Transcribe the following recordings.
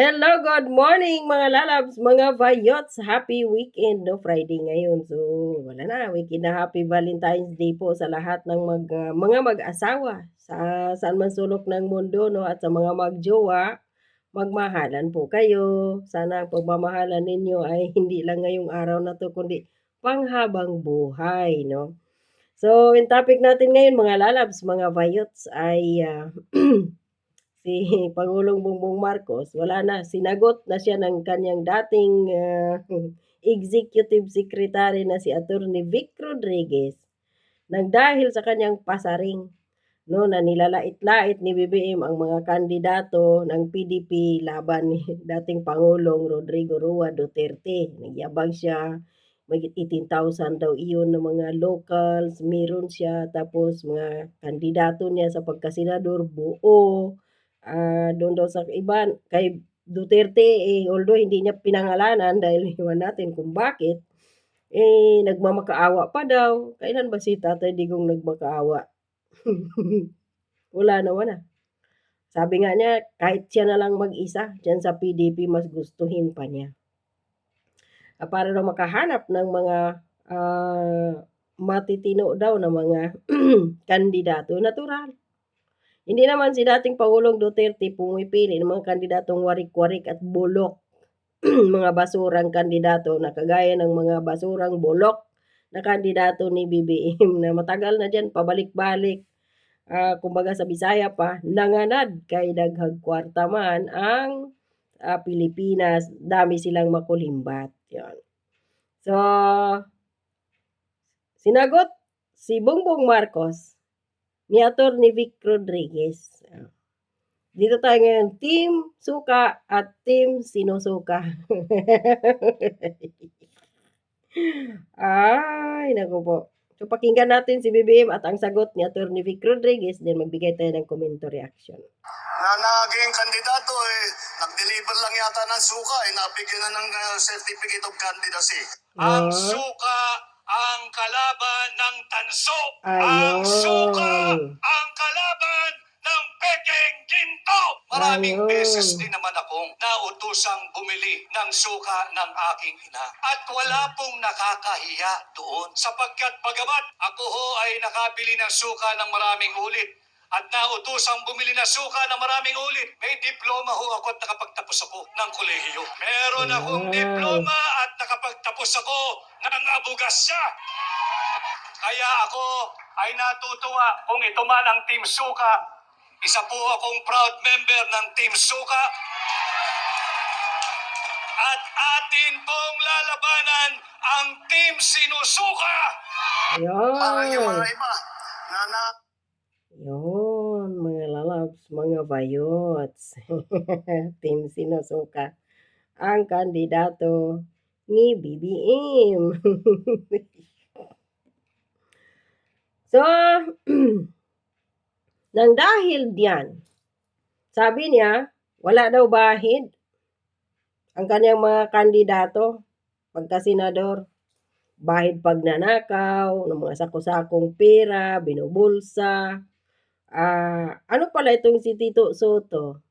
Hello, good morning mga lalabs, mga vayots. Happy weekend, no? Friday ngayon. So, wala na, weekend na happy Valentine's Day po sa lahat ng mag, ah, mga mag-asawa sa saan man sulok ng mundo, no? At sa mga magjowa, magmahalan po kayo. Sana ang pagmamahalan ninyo ay hindi lang ngayong araw na to, kundi panghabang buhay, no? So, yung topic natin ngayon, mga lalabs, mga vayots, ay ah, si Pangulong Bongbong Marcos, wala na, sinagot na siya ng kanyang dating ah, executive secretary na si Attorney Vic Rodriguez. Nang dahil sa kanyang pasaring no na nilalait-lait ni BBM ang mga kandidato ng PDP laban ni dating Pangulong Rodrigo Rua Duterte. Nagyabang siya, may 18,000 daw iyon ng mga locals, meron siya, tapos mga kandidato niya sa pagkasenador buo, ah, doon daw sa iba, kay Duterte, eh, although hindi niya pinangalanan dahil iwan natin kung bakit, eh, nagmamakaawa pa daw. Kailan ba si Tatay Digong nagmakaawa? Wala naman ah. Sabi nga niya, kahit siya na lang mag-isa, dyan sa PDP, mas gustuhin pa niya. Ah, para daw makahanap ng mga ah, matitino daw na mga kandidato, natural. Hindi naman si dating Pangulong Duterte pumipili ng mga kandidatong warik-warik at bulok. mga basurang kandidato na kagaya ng mga basurang bulok na kandidato ni BBM na matagal na dyan, pabalik-balik. Ah, kumbaga sa Bisaya pa, nanganad kay daghag kwarta man ang ah, Pilipinas, dami silang makulimbat. Yan. So, sinagot si Bongbong Marcos ni Atty. Vic Rodriguez. Ah, Dito tayo ngayon, Team Suka at Team Sinusuka. Ay, naku po. So, pakinggan natin si BBM at ang sagot ni Atty. Vic Rodriguez, then magbigay tayo ng komento reaction. na naging kandidato eh, nag-deliver lang yata ng suka eh, nabigyan na ng uh, certificate of candidacy. Ah. Ang suka ang kalaban ng tanso. Ang Ayun. suka ang kalaban ng pekeng ginto. Maraming Ayun. beses din naman akong nautusang bumili ng suka ng aking ina. At wala pong nakakahiya doon sapagkat bagamat ako ho ay nakabili ng suka ng maraming ulit at nautusang bumili ng suka ng maraming ulit. May diploma ho ako at nakapagtapos ako ng kolehiyo. Meron akong Wow. diploma at nakapagtapos ako ng abugasya. Kaya ako ay natutuwa kung ito man ang Team Suka. Isa po akong proud member ng Team Suka. At atin pong lalabanan ang Team Sinusuka. Parang yung Ayun. mga iba na na Yun, lalabs, mga bayots. Team Sinusuka. Ang kandidato ni BBM. so, nang dahil diyan, sabi niya, wala daw bahid ang kanyang mga kandidato pagka-senador. Bahid pagnanakaw, ng mga sako-sakong pera, binubulsa, Ah, ano pala itong si Tito Soto?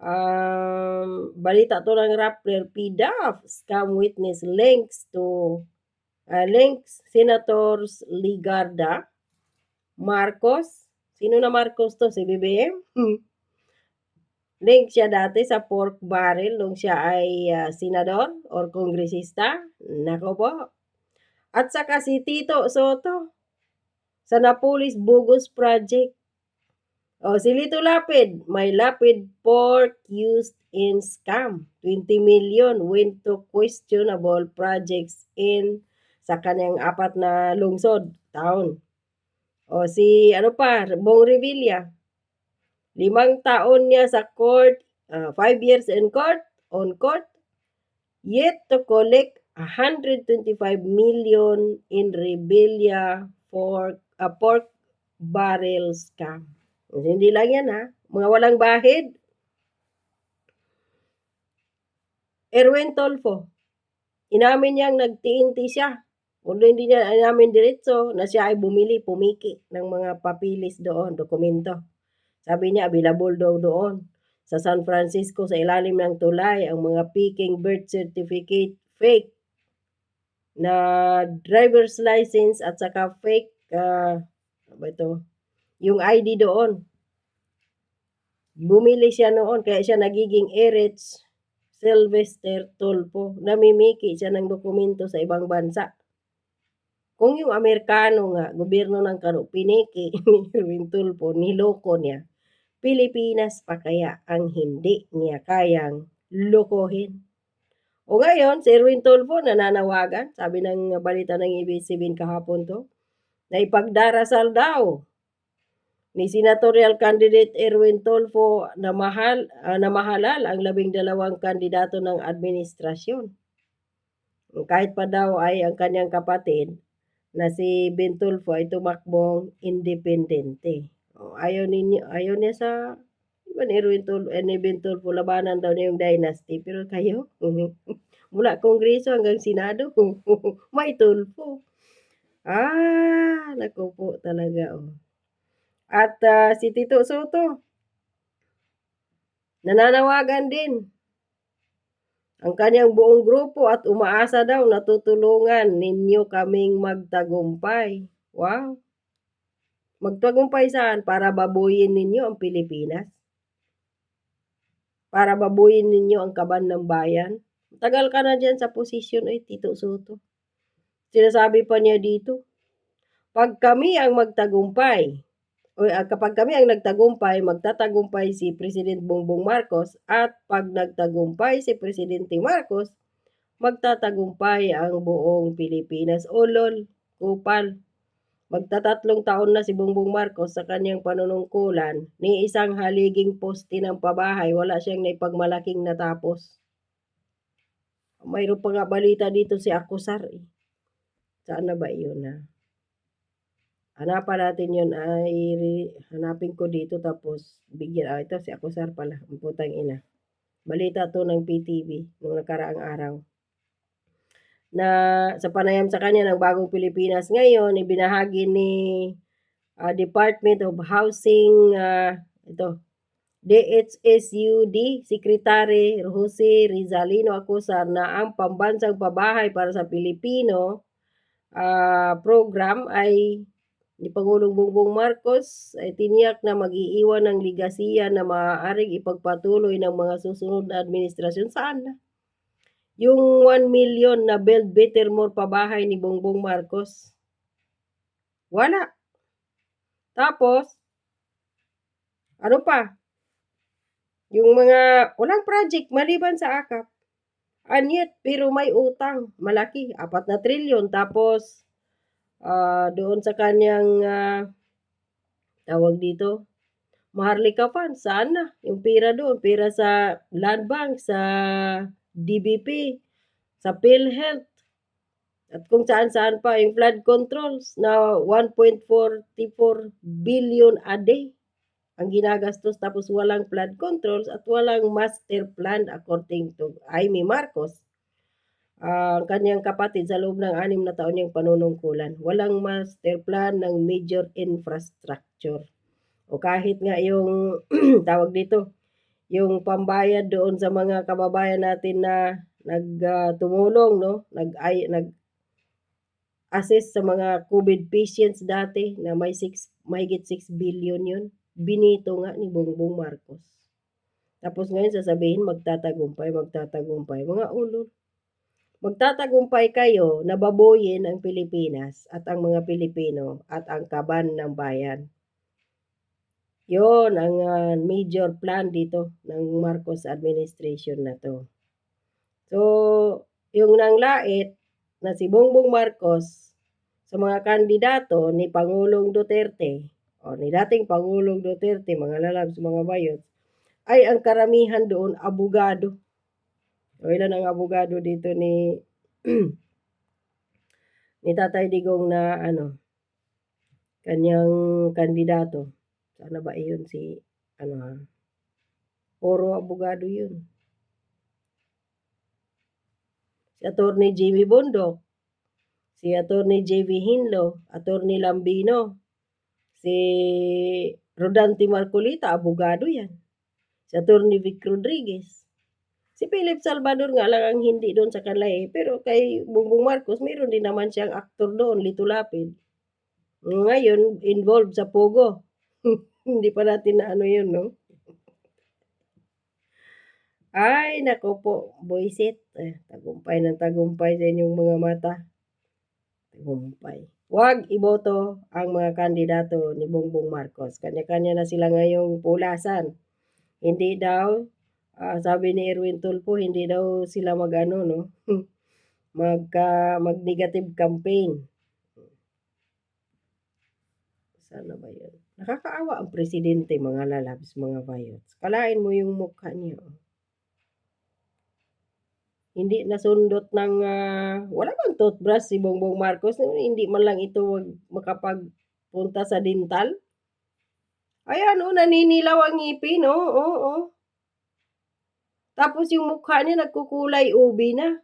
Um, balita to ng Rappler PDAF, scam witness links to ah, links Senators Ligarda, Marcos, sino na Marcos to? Si BBM? Hmm. Link siya dati sa pork barrel nung siya ay ah, senador or kongresista. Nako po. At saka si Tito Soto sa Napolis Bogus Project. O, si Lito Lapid, may Lapid pork used in scam. 20 million went to questionable projects in sa kanyang apat na lungsod, town. O, si ano pa, Bong Revilla. Limang taon niya sa court, ah, five years in court, on court, yet to collect 125 million in Rebellia for a pork barrel scam. Hindi lang yan ha. Mga walang bahid. Erwin Tolfo. Inamin niyang nag-TNT siya. Although hindi niya inamin diretso na siya ay bumili, pumiki ng mga papilis doon, dokumento. Sabi niya, available daw doon. sa San Francisco sa ilalim ng tulay ang mga peking birth certificate fake na driver's license at saka fake ano ba ito? Yung ID doon. Bumili siya noon kaya siya nagiging Eretz Sylvester Tulfo. Namimiki siya ng dokumento sa ibang bansa. Kung yung Amerikano nga gobyerno ng kano piniki ni Erwin Tulfo niloko niya Pilipinas pa kaya ang hindi niya kayang lokohin. O ngayon, si Erwin Tulfo nananawagan, sabi ng balita ng ABS-CBN kahapon to, na ipagdarasal daw ni senatorial candidate Erwin Tulfo na mahal ah, na mahalal ang labing dalawang kandidato ng administrasyon. Kahit pa daw ay ang kanyang kapatid na si Ben Tulfo ay tumakbong independente. O, ayaw ninyo, ayaw niya sa iba ni Erwin Tulfo, eh, ni Ben Tulfo, labanan daw niya yung dynasty. Pero kayo, mula kongreso hanggang senado, may Tulfo. Ah, naku talaga. Oh. At ah, si Tito Soto, nananawagan din ang kanyang buong grupo at umaasa daw na tutulungan ninyo kaming magtagumpay. Wow. Magtagumpay saan? Para babuyin ninyo ang Pilipinas? Para babuyin ninyo ang kaban ng bayan? Tagal ka na dyan sa posisyon ay Tito Soto. Sinasabi pa niya dito, pag kami ang magtagumpay, o ah, kapag kami ang nagtagumpay, magtatagumpay si President Bongbong Marcos at pag nagtagumpay si Presidente Marcos, magtatagumpay ang buong Pilipinas. O lol, kupal. Magtatatlong taon na si Bongbong Marcos sa kanyang panunungkulan, ni isang haliging poste ng pabahay, wala siyang naipagmalaking natapos. Mayroon pa nga balita dito si Akusar eh. Saan na ba yun na? Hanapan natin yun ay hanapin ko dito tapos bigyan. Ah, ito si Akusar pala. Ang putang ina. Balita to ng PTV nung nakaraang araw. Na sa panayam sa kanya ng Bagong Pilipinas ngayon, ibinahagi ni ah, Department of Housing, ah, ito, DHSUD Secretary Jose Rizalino Acusar na ang pambansang pabahay para sa Pilipino ah, program ay ni Pangulong Bongbong Marcos ay tiniyak na mag-iiwan ng ligasiya na maaaring ipagpatuloy ng mga susunod na administrasyon. Saan na? Yung 1 million na build better more pabahay ni Bongbong Marcos. Wala. Tapos, ano pa? Yung mga, walang project maliban sa akap. Anyet, pero may utang. Malaki, 4 na trilyon. Tapos, ah, doon sa kanyang ah, tawag dito, Maharlika Fund, saan na? Yung pera doon, pera sa Land Bank, sa DBP, sa PhilHealth, at kung saan-saan pa, yung flood controls na 1.44 billion a day ang ginagastos tapos walang flood controls at walang master plan according to Jaime Marcos ang kanyang kapatid sa loob ng anim na taon niyang panunungkulan. Walang master plan ng major infrastructure. O kahit nga yung tawag dito, yung pambayad doon sa mga kababayan natin na nagtumulong, no? Nag ay, nag assist sa mga COVID patients dati na may 6 mahigit 6 billion yun. Binito nga ni Bongbong Marcos. Tapos ngayon sasabihin magtatagumpay, magtatagumpay. Mga ulo, Magtatagumpay kayo na babuyin ang Pilipinas at ang mga Pilipino at ang kaban ng bayan. Yon ang ah, major plan dito ng Marcos administration na to. So, yung nanglait na si Bongbong Marcos sa mga kandidato ni Pangulong Duterte o ni dating Pangulong Duterte, mga lalabs, mga bayot, ay ang karamihan doon abogado. O ilan ang abogado dito ni ni Tatay Digong na ano kanyang kandidato. Sana ba iyon si ano ha? Puro abogado yun. Si Attorney JV Bondok, si Attorney JV Hinlo, Attorney Lambino, si Rodante Marcolita, abogado yan. Si Atty. Vic Rodriguez. Si Philip Salvador nga lang ang hindi doon sa kanila eh. Pero kay Bongbong Marcos, meron din naman siyang aktor doon, Lito Lapid. Ngayon, involved sa Pogo. hindi pa natin na ano yun, no? Ay, nako po, boyset. Eh, tagumpay ng tagumpay sa inyong mga mata. Tagumpay. Huwag iboto ang mga kandidato ni Bongbong Marcos. Kanya-kanya na sila ngayong pulasan. Hindi daw, ah, sabi ni Erwin Tulfo, hindi daw sila mag-ano, no? Magka, mag-negative campaign. Sana ba yun? Nakakaawa ang presidente, mga lalabs, mga bayots. Kalain mo yung mukha niya. oh. Hindi nasundot ng, ah, wala bang toothbrush si Bongbong Marcos? Hindi man lang ito wag makapagpunta sa dental. Ayan, oh, naninilaw ang ngipin, oh, oh, oh. Tapos yung mukha niya nagkukulay ubi na.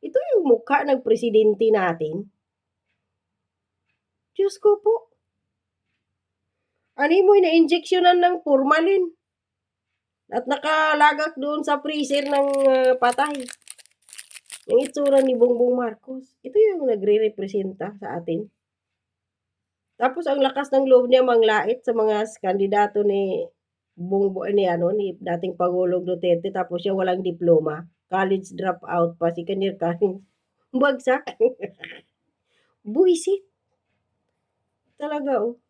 Ito yung mukha ng presidente natin. Diyos ko po. Ano mo na-injectionan ng formalin? At nakalagak doon sa freezer ng ah, patay. Yung itsura ni Bongbong Marcos. Ito yung nagre-representa sa atin. Tapos ang lakas ng loob niya manglait sa mga kandidato ni Bongbong ni ano ni dating Pangulong Duterte tapos siya walang diploma, college dropout pa si Kanir Kanin. Bagsak. Buisit. Talaga oh.